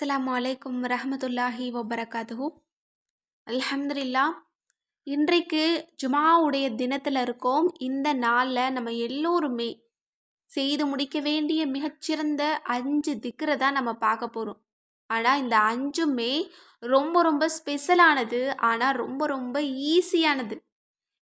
அஸ்லாம் அலைக்கும் ரஹமத்துல்லாஹி வபரகாதுஹு அல்ஹம்துலில்லா இன்றைக்கு ஜுமாவுடைய தினத்தில் இருக்கோம். இந்த நாளில் நம்ம எல்லோருமே செய்து முடிக்க வேண்டிய மிகச்சிறந்த அஞ்சு திக்கரை தான் நம்ம பார்க்க போகிறோம் ஆனால் இந்த அஞ்சுமே ரொம்ப ரொம்ப ஸ்பெஷலானது ஆனால் ரொம்ப ரொம்ப ஈஸியானது.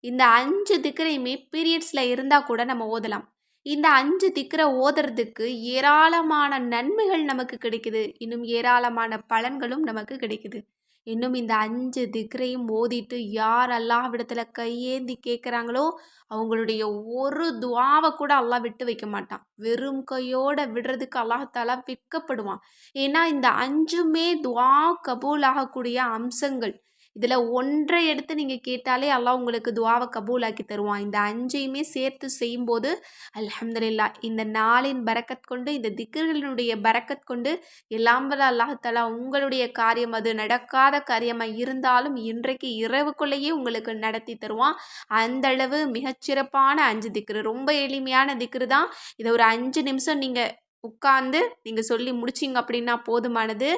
இந்த அஞ்சு திக்கரையுமே பீரியட்ஸில் இருந்தால் கூட நம்ம ஓதலாம். இந்த அஞ்சு திக்கரை ஓதுறதுக்கு ஏராளமான நன்மைகள் நமக்கு கிடைக்குது. இன்னும் ஏராளமான பலன்களும் நமக்கு கிடைக்குது. இன்னும் இந்த அஞ்சு திக்ரையும் ஓதிட்டு யார் அல்லாஹ்விடத்துல கையேந்தி கேட்குறாங்களோ அவங்களுடைய ஒரு துவாவை கூட அல்லாஹ் விட்டு வைக்க மாட்டான். வெறும் கையோட விடுறதுக்கு அல்லாஹாலா விற்கப்படுவான். ஏன்னா இந்த அஞ்சுமே துவா கபூல் ஆகக்கூடிய அம்சங்கள். இதில் ஒன்றை எடுத்து நீங்கள் கேட்டாலே அல்லாஹ் உங்களுக்கு துவாவை கபூலாக்கி தருவான். இந்த அஞ்சையுமே சேர்த்து செய்யும்போது அலமதுல்லா இந்த நாளின் பறக்கத் கொண்டு இந்த திக்கர்களினுடைய பறக்கத் கொண்டு எல்லாம் வல்ல அல்லாஹாலா உங்களுடைய காரியம் அது நடக்காத காரியமாக இருந்தாலும் இன்றைக்கு இரவுக்குள்ளேயே உங்களுக்கு நடத்தி தருவான். அந்த அளவு மிகச்சிறப்பான அஞ்சு திக்ரு. ரொம்ப எளிமையான திக்ரு தான். இதை ஒரு அஞ்சு நிமிஷம் நீங்கள் உட்காந்து நீங்கள் சொல்லி முடிச்சிங்க அப்படின்னா போதுமானது.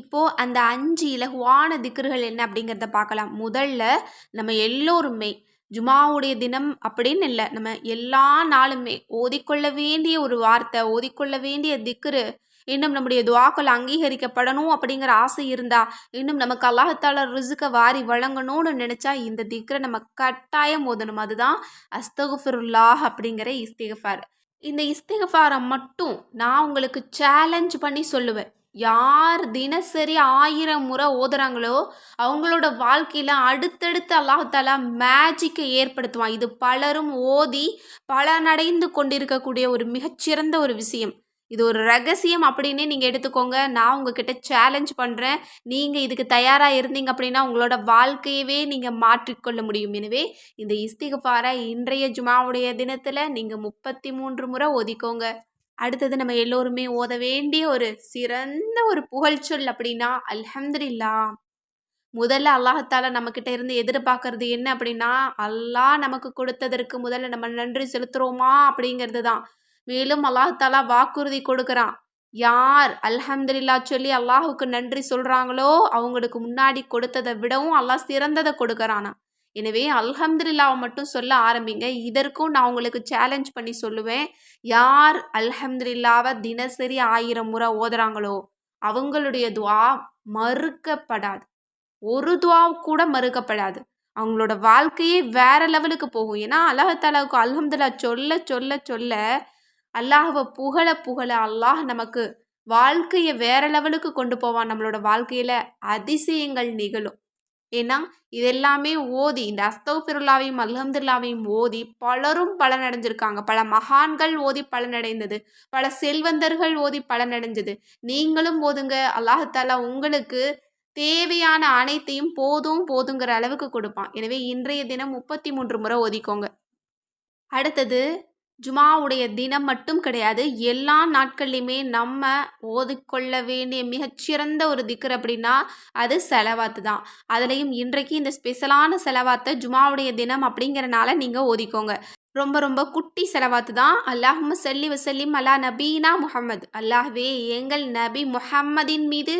இப்போது அந்த அஞ்சு இலகுவான திக்ருகள் என்ன அப்படிங்கிறத பார்க்கலாம். முதல்ல நம்ம எல்லோருமே ஜுமாவுடைய தினம் அப்படின்னு இல்லை நம்ம எல்லா நாளுமே ஓதிக்கொள்ள வேண்டிய ஒரு வார்த்தை ஓதிக்கொள்ள வேண்டிய திக்ரு இன்னும் நம்முடைய துவாக்கள் அங்கீகரிக்கப்படணும் அப்படிங்கிற ஆசை இருந்தா இன்னும் நமக்கு அல்லாஹத்தால ருசுக்க வாரி வழங்கணும்னு நினச்சா இந்த திக்ரை நம்ம கட்டாயம் ஓதணும். அதுதான் அஸ்தகுஃபிருல்லாஹ் அப்படிங்கிற இஸ்திகஃபார். இந்த இஸ்திகஃபாரை மட்டும் நான் உங்களுக்கு சேலஞ்ச் பண்ணி சொல்லுவேன். யார் தினசரி ஆயிரம் முறை ஓதுறாங்களோ அவங்களோட வாழ்க்கையில் அடுத்தடுத்து அல்லாஹாலா மேஜிக்கை ஏற்படுத்துவான். இது பலரும் ஓதி பலனடைந்து கொண்டிருக்கக்கூடிய ஒரு மிகச்சிறந்த ஒரு விஷயம். இது ஒரு ரகசியம் அப்படின்னே நீங்கள் எடுத்துக்கோங்க. நான் உங்ககிட்ட சேலஞ்ச் பண்ணுறேன் நீங்கள் இதுக்கு தயாராக இருந்தீங்க அப்படின்னா உங்களோட வாழ்க்கையவே நீங்கள் மாற்றிக்கொள்ள முடியும். எனவே இந்த இஸ்திகஃபாரை இன்றைய ஜுமாவுடைய தினத்தில் நீங்கள் முப்பத்தி மூன்று முறை ஒதுக்கோங்க அடுத்தது நம்ம எல்லோருமே ஓத வேண்டிய ஒரு சிறந்த ஒரு புகழ்ச்சொல் அப்படின்னா அல்ஹம்துல்லா முதல்ல அல்லாஹத்தால நம்மக்கிட்ட இருந்து எதிர்பார்க்கறது என்ன அப்படின்னா அல்லாஹ் நமக்கு கொடுத்ததற்கு முதல்ல நம்ம நன்றி செலுத்துகிறோமா அப்படிங்கிறது தான். மேலும் அல்லாஹத்தாலா வாக்குறுதி கொடுக்குறான். யார் அல்ஹம்துல்லா சொல்லி அல்லாஹுக்கு நன்றி சொல்கிறாங்களோ அவங்களுக்கு முன்னாடி கொடுத்ததை விடவும் அல்லாஹ் சிறந்ததை கொடுக்குறானா எனவே அல்ஹம்துலில்லாவை மட்டும் சொல்ல ஆரம்பிங்க. இதற்கும் நான் உங்களுக்கு சேலஞ்ச் பண்ணி சொல்லுவேன். யார் அல்ஹம்துலில்லாவை தினசரி ஆயிரம் முறை ஓதுறாங்களோ அவங்களுடைய துவா மறுக்கப்படாது. ஒரு துவா கூட மறுக்கப்படாது. அவங்களோட வாழ்க்கையே வேற லெவலுக்கு போகும். ஏன்னா அல்லாஹாலாவுக்கு அல்ஹம்துல்லா சொல்ல சொல்ல சொல்ல அல்லாஹவை புகழ புகழ அல்லாஹ் நமக்கு வாழ்க்கையை வேற லெவலுக்கு கொண்டு போவான். நம்மளோட வாழ்க்கையில் அதிசயங்கள் நிகழும். ஏன்னா இதெல்லாமே ஓதி இந்த அஸ்தௌபிருல்லாவையும் அல்ஹம்துல்லாவையும் ஓதி பலரும் பலனடைஞ்சிருக்காங்க. பல மகான்கள் ஓதி பலனடைந்தது. பல செல்வந்தர்கள் ஓதி பலனடைஞ்சது. நீங்களும் ஓதுங்க. அல்லாஹாலா உங்களுக்கு தேவையான அனைத்தையும் போதும் போதுங்கிற அளவுக்கு கொடுப்பான். எனவே இன்றைய தினம் முப்பத்தி மூன்று முறை ஓதிக்கோங்க. அடுத்தது ஜுமாவுடைய தினம் மட்டும் கிடையாது எல்லா நாட்கள்லையுமே நம்ம ஓதிக்கொள்ள வேண்டிய மிகச்சிறந்த ஒரு திக்கர் அப்படின்னா அது செலவாத்து தான். அதுலேயும் இன்றைக்கு இந்த ஸ்பெஷலான செலவாத்தை ஜுமாவுடைய தினம் அப்படிங்கிறனால நீங்கள் ஓதிக்கோங்க. ரொம்ப ரொம்ப குட்டி செலவாத்து தான். அல்லாஹும் செல்லி வசல்லிம் அல்லா நபீனா முஹம்மது. அல்லாஹ்வே எங்கள் நபி முஹம்மதின் மீது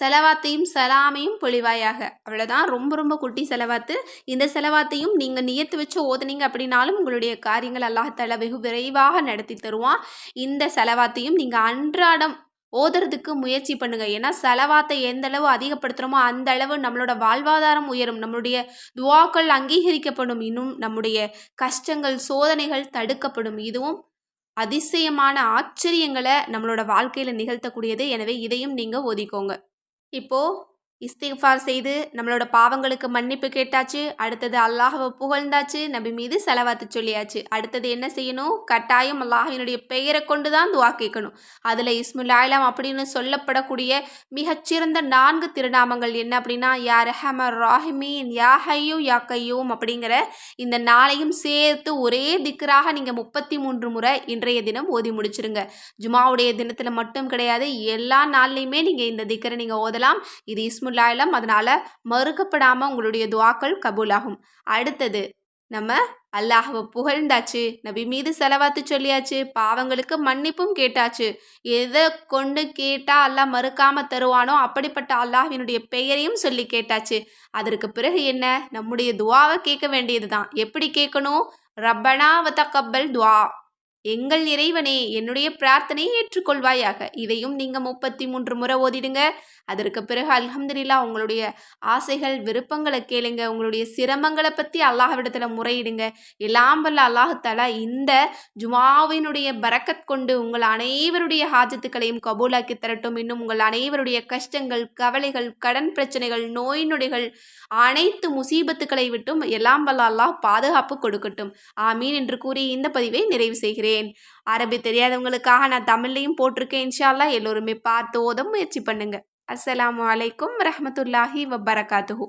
செலவாத்தையும் சலாமையும் பொழிவாயாக. அவ்வளோதான் ரொம்ப ரொம்ப குட்டி செலவாத்து. இந்த செலவாத்தையும் நீங்கள் நியத்து வச்சு ஓதுனீங்க அப்படின்னாலும் உங்களுடைய காரியங்கள் அல்லாஹால வெகு விரைவாக நடத்தி தருவான். இந்த செலவாத்தையும் நீங்கள் அன்றாடம் ஓதுறதுக்கு முயற்சி பண்ணுங்கள் ஏன்னா செலவாத்தை எந்த அளவு அதிகப்படுத்துகிறோமோ அந்த அளவு நம்மளோட வாழ்வாதாரம் உயரும். நம்மளுடைய துவாக்கள் அங்கீகரிக்கப்படும். இன்னும் நம்முடைய கஷ்டங்கள் சோதனைகள் தடுக்கப்படும். இதுவும் அதிசயமான ஆச்சரியங்களை நம்மளோட வாழ்க்கையில் நிகழ்த்தக்கூடியது. எனவே இதையும் நீங்கள் ஒதுக்கோங்க இப்போது இஸ்திஃபார் செய்து நம்மளோட பாவங்களுக்கு மன்னிப்பு கேட்டாச்சு அடுத்தது அல்லாஹவை புகழ்ந்தாச்சு நபி மீது செலவாத்து சொல்லியாச்சு. அடுத்தது என்ன செய்யணும்? கட்டாயம் அல்லாஹினுடைய பெயரை கொண்டு தான் துவா கேட்கணும். அதில் இஸ்முல்லாயிலாம் அப்படின்னு சொல்லப்படக்கூடிய மிகச்சிறந்த நான்கு திருநாமங்கள் என்ன அப்படின்னா யா ரஹமர் ராஹிமீன் யா ஹையூ யா கையூம் அப்படிங்கிற இந்த நாளையும் சேர்த்து ஒரே திக்கராக நீங்கள் முப்பத்தி மூன்று முறை இன்றைய தினம் ஓதி முடிச்சிருங்க. ஜுமாவுடைய தினத்தில் மட்டும் கிடையாது எல்லா நாள்லையுமே நீங்கள் இந்த திக்கரை நீங்கள் ஓதலாம். இது இஸ்முல் இஸ்முல்லாயிலம் அதனால் மறுக்கப்படாமல் உங்களுடைய துவாக்கள் கபூலாகும். அடுத்தது நம்ம அல்லாஹவை புகழ்ந்தாச்சு நபி மீது செலவாத்து சொல்லியாச்சு பாவங்களுக்கு மன்னிப்பும் கேட்டாச்சு. எதை கொண்டு கேட்டா அல்லாஹ் மறுக்காம தருவானோ அப்படிப்பட்ட அல்லாஹினுடைய பெயரையும் சொல்லி கேட்டாச்சு. அதற்கு பிறகு என்ன? நம்முடைய துவாவை கேட்க வேண்டியது தான் எப்படி கேட்கணும்? ரப்பனா வத்தக்கப்பல் துவா. எங்கள் இறைவனே என்னுடைய பிரார்த்தனையை ஏற்றுக்கொள்வாயாக. இதையும் நீங்கள் முப்பத்தி மூன்று முறை ஓதிடுங்க. அதற்கு பிறகு அல்ஹம்துலில்லா உங்களுடைய ஆசைகள் விருப்பங்களை கேளுங்க. உங்களுடைய சிரமங்களை பற்றி அல்லாஹ்விடத்தில் முறையிடுங்க. எல்லாம் வல்ல அல்லாஹால இந்த ஜுமாவினுடைய பரக்கத் கொண்டு உங்கள் அனைவருடைய ஹாஜத்துக்களையும் கபூலாக்கி தரட்டும். இன்னும் உங்கள் அனைவருடைய கஷ்டங்கள் கவலைகள் கடன் பிரச்சனைகள் நோய் நொடிகள் அனைத்து முசீபத்துக்களை விட்டும் எல்லாம் வல்ல அல்லாஹ் பாதுகாப்பு கொடுக்கட்டும். ஆமீன் என்று கூறி இந்த பதிவை நிறைவு செய்கிறேன். அரபி தெரியாதவங்களுக்காக நான் தமிழ்லையும் போட்டிருக்கேன் இன்ஷால்லா எல்லோருமே பார்த்து ஓத முயற்சி பண்ணுங்க. அஸ்லாம் அலைக்கும் ரஹமத்துல்லாஹி வபரகாத்துஹூ.